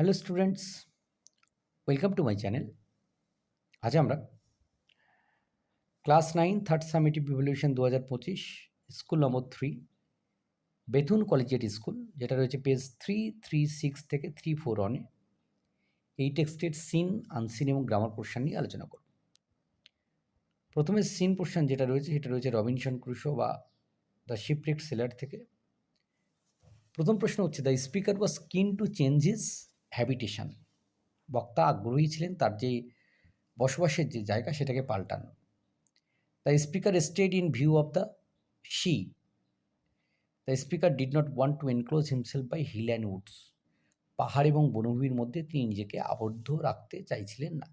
Hello students welcome to my channel আজ আমরা class nine third summative evaluation দু হাজার পঁচিশ school number three Bethune collegiate school যেটা রয়েছে পেজ থ্রি থ্রি সিক্স থেকে থ্রি ফোর অনে এই টেক্সটের সিন আনসিন এবং গ্রামার পোর্শন নিয়ে আলোচনা করব। প্রথমে সিন পোর্শন যেটা রয়েছে, সেটা রয়েছে রবিনসন ক্রুশো বা দ্য শিপরেক সেলার থেকে। প্রথম প্রশ্ন হচ্ছে দ্য স্পিকার ওয়াজ কিন টু চেঞ্জেস হ্যাবিটেশন বক্তা আগ্রহী ছিলেন তার যে বসবাসের যে জায়গা সেটাকে পাল্টানো। The speaker stayed in view of the sea the speaker did not want to enclose himself by hill and woods পাহাড় এবং বনভূমির মধ্যে তিনি নিজেকে আবদ্ধ রাখতে চাইছিলেন না।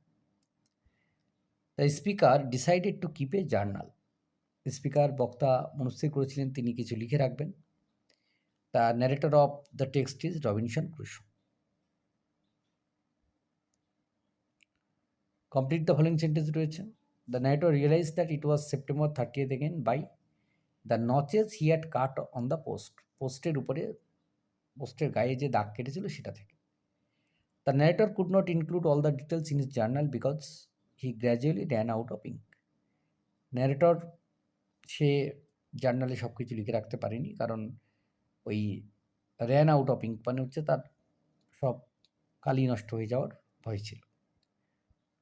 The speaker decided to keep a journal speaker বক্তা মনস্থির করেছিলেন তিনি কিছু লিখে রাখবেন। The narrator of the text is Robinson Crusoe complete the following sentence রয়েছে। The narrator realise that it was September thirtieth again by the notches he had cut on the post পোস্টের উপরে পোস্টের গায়ে যে দাগ কেটেছিল সেটা থেকে। The narrator could not include all the details in his journal because he gradually ran out of ink narrator সে জার্নালে সব কিছু লিখে রাখতে পারেনি কারণ ওই র্যান আউট অফ ইঙ্ক মানে হচ্ছে তার সব কালি নষ্ট হয়ে যাওয়ার ভয় ছিল।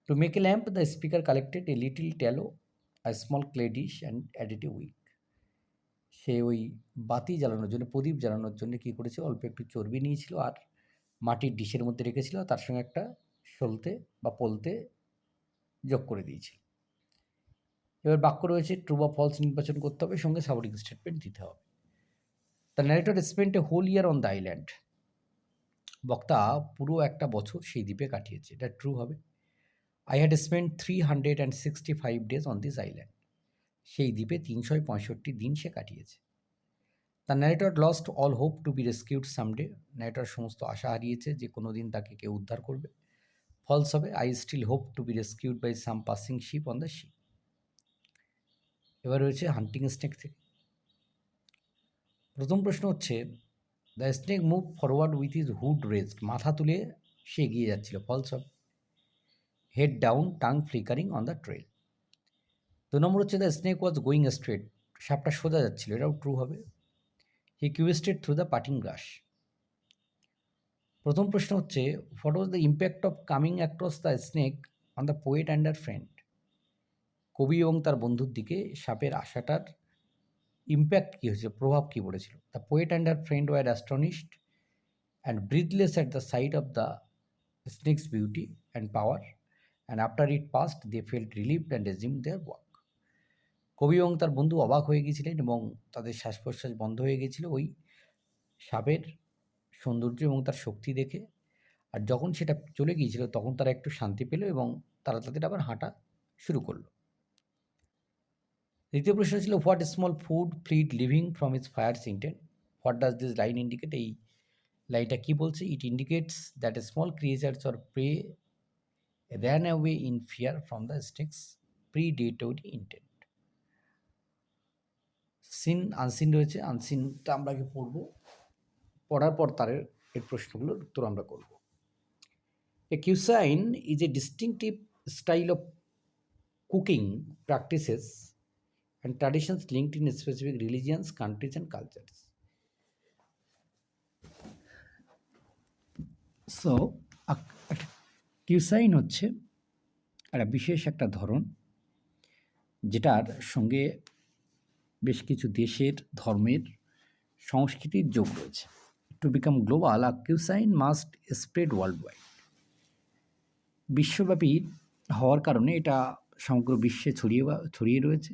To make a lamp, the speaker collected a little tallow, a small clay dish, and added a wick. সে ওই বাতি জ্বালানোর জন্য প্রদীপ জ্বালানোর জন্য কী করেছে অল্প একটু চর্বি নিয়েছিল আর মাটির ডিশের মধ্যে রেখেছিল তার সঙ্গে একটা সলতে বা পলতে যোগ করে দিয়েছিল। এবার বাক্য রয়েছে ট্রু বা ফলস নির্বাচন করতে হবে সঙ্গে সাবরিং স্টেটমেন্ট দিতে হবে। The narrator spent a whole year on the island বক্তা পুরো একটা বছর সেই দ্বীপে কাটিয়েছে। এটা ট্রু হবে? I had spend three hundred and sixty five days on this island সেই দ্বীপে তিনশো পঁয়ষট্টি দিন সে কাটিয়েছে। The narrator lost all hope to be rescued someday narrator সমস্ত আশা হারিয়েছে যে কোনো দিন তাকে কেউ উদ্ধার করবে। ফলস হবে I still hope to be rescued by some passing ship on the ship এবার রয়েছে হান্টিং স্নেক থেকে। প্রথম প্রশ্ন হচ্ছে the snake move forward with his hood raised মাথা তুলে সে এগিয়ে যাচ্ছিল। ফলস হবে। Head down tongue flickering on the trail দু নম্বর হচ্ছে the snake was going straight সাপটা সোজা যাচ্ছিল, এটাও ট্রু হবে। হি কিউস্টেড থ্রু দ্য পাটিং গ্রাস প্রথম প্রশ্ন হচ্ছে what was the impact of coming across the snake on the poet and her friend কবি এবং তার বন্ধুর দিকে সাপের আশাটার ইম্প্যাক্ট কী হয়েছিল প্রভাব কী পড়েছিল? The poet and her friend were astonished and breathless at the sight of the snake's beauty and power and after it passed they felt relieved and resumed their work কবি এবং তার বন্ধু অবাক হয়ে গিয়েছিলেন এবং তাদের শ্বাস প্রশ্বাস বন্ধ হয়ে গিয়েছিল ওই সাপের সৌন্দর্য এবং তার শক্তি দেখে। আর যখন সেটা চলে গিয়েছিল, তখন তারা একটু শান্তি পেল এবং তারা তাদের আবার হাঁটা শুরু করল। দ্বিতীয় প্রশ্ন ছিল what small food fled living from its fire sentence what does this line indicate এই লাইনটা কী বলছে? It indicates that small creatures or prey ran away in fear from the snake's predatory intent. Seen unseen রয়েছে আনসিনটা আমরা আগে পড়ব। পড়ার পর তার এর প্রশ্নগুলোর উত্তর আমরা করব। A cuisine is a distinctive style of cooking practices and traditions linked in specific religions countries and cultures so cuisine হচ্ছে একটা বিশেষ একটা ধরন যেটার সঙ্গে বেশ কিছু দেশের ধর্মের সংস্কৃতির যোগ রয়েছে। To become global a cuisine must spread world wide বিশ্বব্যাপী হওয়ার কারণে এটা সমগ্র বিশ্বে ছড়িয়ে ছড়িয়ে রয়েছে।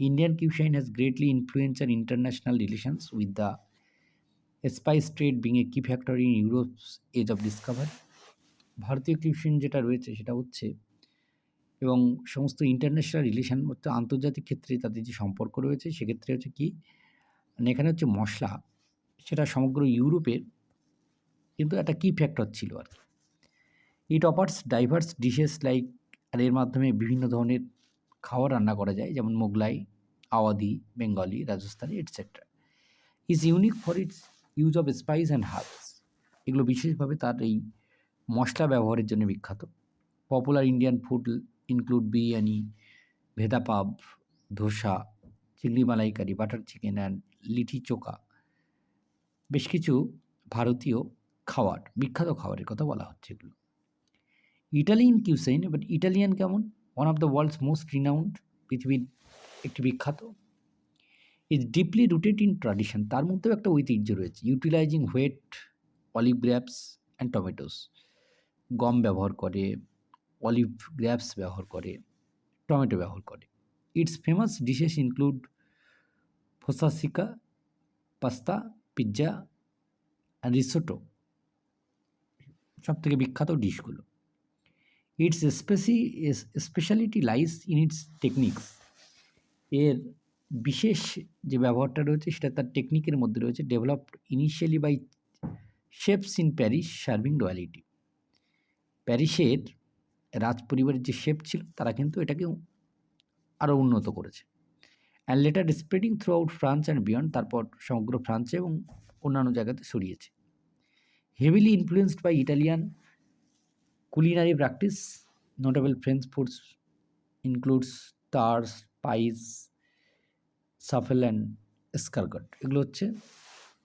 Indian cuisine has greatly influence our international relations with the spice trade being a key factor in Europe's age of discovery ভারতীয় কিউশন যেটা রয়েছে সেটা হচ্ছে এবং সমস্ত ইন্টারন্যাশনাল রিলেশন অর্থাৎ আন্তর্জাতিক ক্ষেত্রে তাদের যে সম্পর্ক রয়েছে, সেক্ষেত্রে হচ্ছে কি মানে এখানে হচ্ছে মশলা, সেটা সমগ্র ইউরোপের কিন্তু একটা কি ফ্যাক্টর ছিল আর কি। It offers diverse dishes like আর এর মাধ্যমে বিভিন্ন ধরনের খাবার রান্না করা যায়, যেমন Mughlai, Awadhi, Bengali, Rajasthani etcetera is unique for its use of spice and herbs এগুলো বিশেষভাবে তার এই মশলা ব্যবহারের জন্য বিখ্যাত। Popular Indian food include biryani, vada pav dosa, chingri malaikari butter chicken and litti chokha বেশ কিছু ভারতীয় খাবার বিখ্যাত খাবারের কথা বলা হচ্ছে এগুলো। ইটালিয়ান কিউসাইন বাট ইটালিয়ান কেমন? One of the world's most renowned পৃথিবীর একটি বিখ্যাত। Is deeply rooted in tradition তার মধ্যেও একটা ঐতিহ্য রয়েছে। Utilizing wheat olive grapes and tomatoes গম ব্যবহার করে অলিভ গ্র্যাপস ব্যবহার করে, টমেটো ব্যবহার করে। ইটস ফেমাস ডিশেস ইনক্লুড ফোসাসিকা পাস্তা পিৎজা অ্যান্ড রিসোটো সব থেকে বিখ্যাত ডিশগুলো। Its Spacey speciality lies in its techniques এর বিশেষ যে ব্যবহারটা রয়েছে, সেটা তার টেকনিকের মধ্যে রয়েছে developed initially by chefs in Paris serving royalty প্যারিসের রাজ পরিবারের যে শেপ ছিল, তারা কিন্তু এটাকে আরও উন্নত করেছে। And later spreading throughout France and beyond তারপর সমগ্র ফ্রান্সে এবং অন্যান্য জায়গাতে ছড়িয়েছে। Heavily influenced by Italian culinary practice notable French foods includes tarts pies soufflé and স্কারগট এগুলো হচ্ছে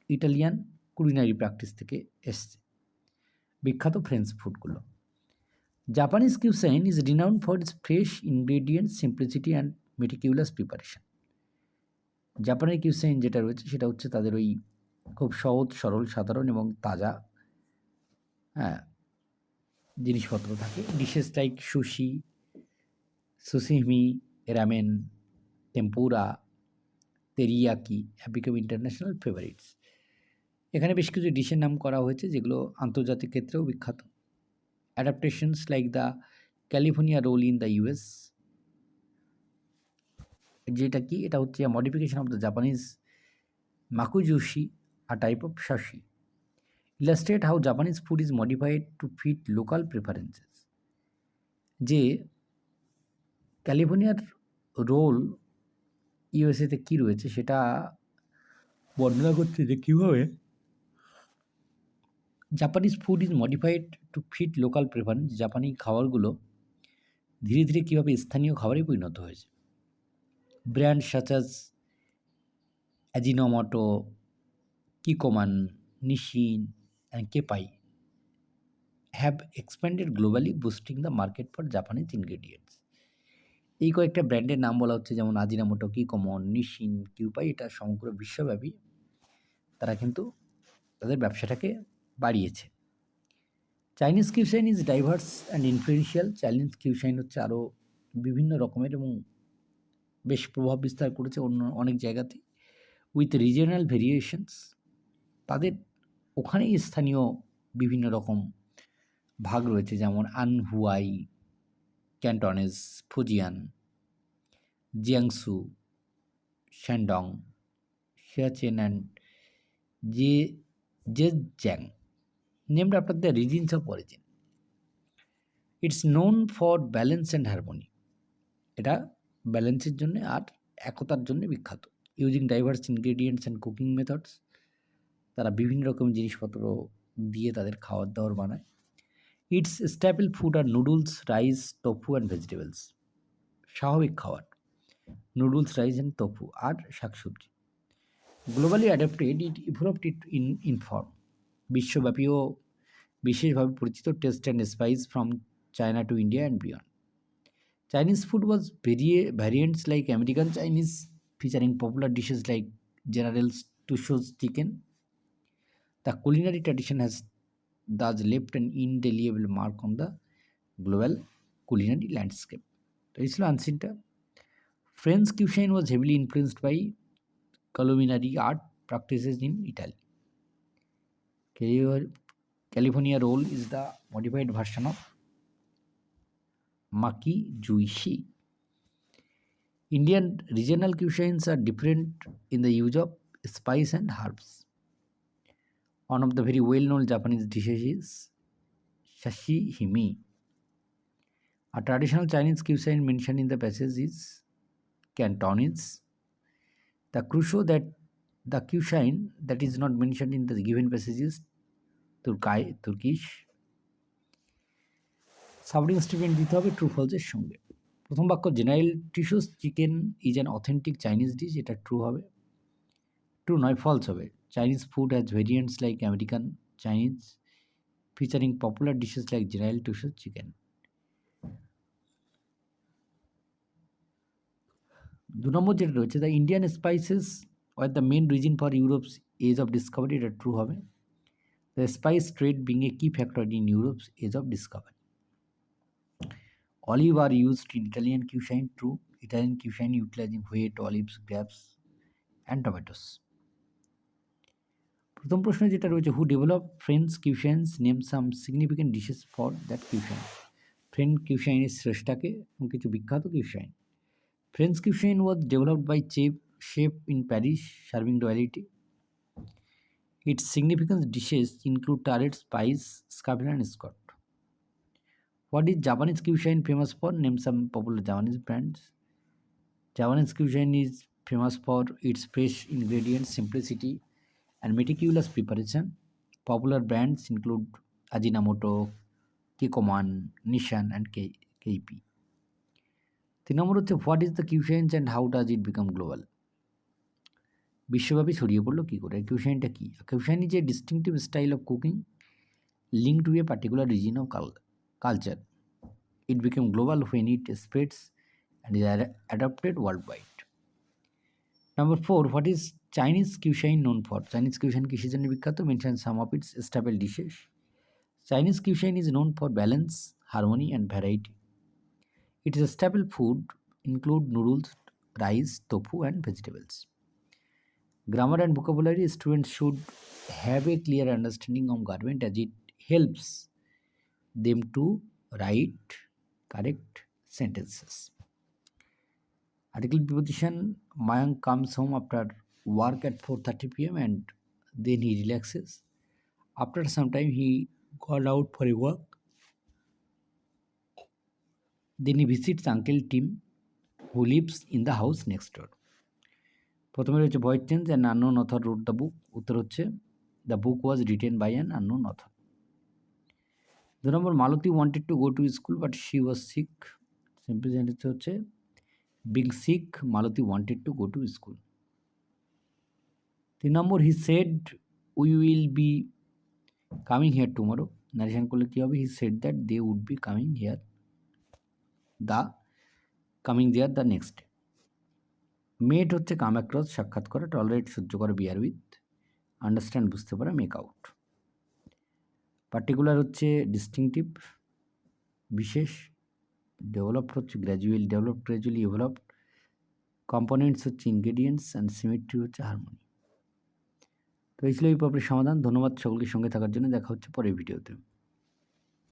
ইটালিয়ান কুলিনারি প্র্যাকটিস থেকে এসছে। বিখ্যাত French ফুডগুলো Japanese cuisine is renowned for its fresh ingredients simplicity and meticulous preparation জাপানের কিউসাইন যেটা রয়েছে সেটা হচ্ছে তাদের ওই খুব সহজ, সরল, সাধারণ এবং তাজা হ্যাঁ জিনিসপত্র থাকে। Dishes like sushi sashimi ramen tempura teriyaki have international favourites এখানে বেশ কিছু ডিশের নাম করা হয়েছে, যেগুলো আন্তর্জাতিক ক্ষেত্রেও বিখ্যাত। Adaptations like the California roll in the US যেটা কি? এটা হচ্ছে modification of the Japanese makizushi a type of sushi illustrate how Japanese food is modified to fit local preferences যে ক্যালিফোর্নিয়ার রোল ইউএসএতে কী রয়েছে সেটা বর্ণনা করছে যে কীভাবে Japanese food is modified to fit local preference জাপানি খাবারগুলো ধীরে ধীরে কীভাবে স্থানীয় খাবারে পরিণত হয়েছে brand such as Ajinomoto Kikkoman Nissin and Kewpie have expanded globally boosting the market for Japanese ingredients এই কয়েকটা ব্র্যান্ডের নাম বলা হচ্ছে, যেমন আজিনামোটো কিকমন নিশিন কিউপাই এটা সমগ্র বিশ্বব্যাপী। তারা কিন্তু তাদের ব্যবসাটাকে বাড়িয়েছে। Chinese cuisine is diverse and influential Chinese cuisine হচ্ছে আরও বিভিন্ন রকমের এবং বেশ প্রভাব বিস্তার করেছে অন্য অনেক জায়গাতে। উইথ রিজিয়নাল ভেরিয়েশনস তাদের ওখানেই স্থানীয় বিভিন্ন রকম ভাগ রয়েছে, যেমন Anhui, Cantonese, Fujian, Jiangsu, Shandong Sichuan and Zhe, Zhejiang. Named after the regions of origin it's known for balance and harmony এটা ব্যালেন্সের জন্য আর একতার জন্য বিখ্যাত। Using diverse ingredients and cooking methods তারা বিভিন্ন রকম জিনিসপত্র দিয়ে তাদের খাবার দাবার বানায়। Its staple food are noodles rice tofu and vegetables স্বাভাবিক খাবার। নুডলস রাইস অ্যান্ড টফু আর শাকসবজি। Globally adapted it evolved it in inform বিশ্বব্যাপীও বিশেষভাবে পরিচিত taste and spice from China to India and beyond Chinese food was ভেরিয়ে variants like American Chinese featuring popular dishes like General Tso's chicken the culinary tradition has thus left an indelible mark on the global culinary landscape. তো এই ছিল আনসিনটা French cuisine was heavily influenced by culinary art practices in Italy. California roll is the modified version of maki juishi. Indian regional cuisines are different in the use of spice and herbs. One of the very well-known Japanese dishes is sashimi. A traditional Chinese cuisine mentioned in the passage is Cantonese. The crucial that the cuisine that is not mentioned in the given passage is Turkai, Turkish. সাবরিং statement দিতে হবে true ফলসের সঙ্গে। প্রথম বাক্য General Tso's chicken is an authentic Chinese dish এটা true হবে। True নয় ফলস হবে। Chinese food has variants like American Chinese featuring popular dishes like General Tso's chicken দু নম্বর যেটা রয়েছে the Indian spices were the main reason for Europe's age of discovery এটা true হবে the spice trade being a key factor in Europe's age of discovery Olive are used in Italian cuisine too. Italian cuisine utilizing wheat, olives, grapes, and tomatoes. প্রথম প্রশ্ন যেটা রয়েছে who develop French cuisines name some significant dishes for that cuisine French কিউশাইনের শ্রেষ্ঠাকে এবং কিছু বিখ্যাত cuisine French cuisine was developed by chef chef in Paris serving royalty its significance dishes include tart spice স্কাভিল and স্কট What is Japanese cuisine famous for? Name some popular Japanese brands. Japanese cuisine is famous for its fresh ingredients, simplicity, and meticulous preparation. Popular brands include Ajinomoto, Kikkoman, Nissan, and K- KP. তিন নম্বর হচ্ছে what is the cuisines and how does it become global বিশ্বব্যাপী ছড়িয়ে পড়ল কী করে? কিউশাইনটা কী? কিউশানি যে distinctive style of cooking link to a particular region of culture it became global when it spreads and is adapted world wide number four what is Chinese cuisine known for Chinese cuisine কি সিজনে বিখ্যাত mention some of its staple dishes Chinese cuisine is known for balance harmony and variety it is staple food include noodles rice tofu and vegetables Grammar and vocabulary students should have a clear understanding of garment as it helps them to write correct sentences. Article preposition Mayank comes home after work at 4:30 p.m. and then he relaxes. After some time he gone out for a walk. Then he visits Uncle Tim who lives in the house next door. প্রথমে রয়েছে voice change and unknown author wrote the book উত্তর হচ্ছে the book was written by an unknown author দু নম্বর, Malti wanted to go to school but she was sick simple sentence হচ্ছে being sick Malti wanted to go to school তিন নম্বর he said we will be coming here tomorrow narration করলে কী হবে? He said that they would be coming here the coming there the next day met হচ্ছে come across সাক্ষাৎ করা tolerate সহ্য করা বিয়ার with understand বুঝতে পারা মেক আউট পার্টিকুলার হচ্ছে ডিস্টিংটিভ বিশেষ ডেভেলপড হচ্ছে gradually develop gradually developed components হচ্ছে ইনগ্রেডিয়েন্টস অ্যান্ড সিমেট্রি হচ্ছে হারমোনি তো এই ছিল এই প্রবলেমের সমাধান। ধন্যবাদ সকলকে সঙ্গে থাকার জন্য। দেখা হচ্ছে পরের ভিডিওতে।